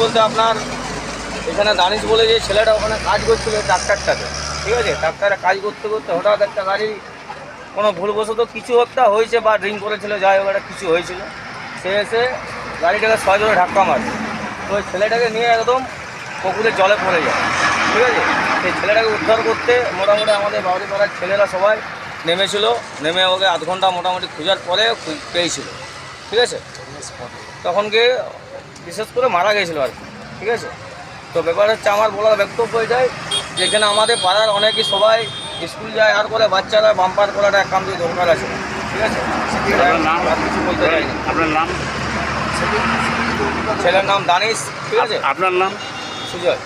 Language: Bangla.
বলতে আপনার, এখানে দানিশ বলে যে ছেলেটা ওখানে কাজ করছিল ট্রাক্টারটাতে। ঠিক আছে? ট্রাক্টারে কাজ করতে করতে হঠাৎ একটা গাড়ি, কোনো ভুলবশত কিছু একটা হয়েছে বা ড্রিঙ্ক করেছিল, যাই হোক, একটা কিছু হয়েছিল। সে এসে গাড়িটাকে সহজে ধাক্কা মারে। তো ওই ছেলেটাকে নিয়ে একদম পুকুরের জলে পড়ে যায়। ঠিক আছে? সেই ছেলেটাকে উদ্ধার করতে মোটামুটি আমাদের বাড়ি পাড়ার ছেলেরা সবাই নেমেছিল নেমে ওকে আধ ঘণ্টা মোটামুটি খোঁজার পরে পেয়েছিল ঠিক আছে? তখন গিয়ে বিশেষ করে মারা গেছিল আর কি ঠিক আছে? তো ব্যাপার হচ্ছে আমার বলার বক্তব্য এটাই যেখানে আমাদের পাড়ার অনেকে সবাই স্কুল যায় আর করে বাচ্চারা বাম্পার করাটা একান্ত দরকার আছে ঠিক আছে? আপনার নাম? ছেলের নাম দানিশ ঠিক আছে? আপনার নাম? সুজয়।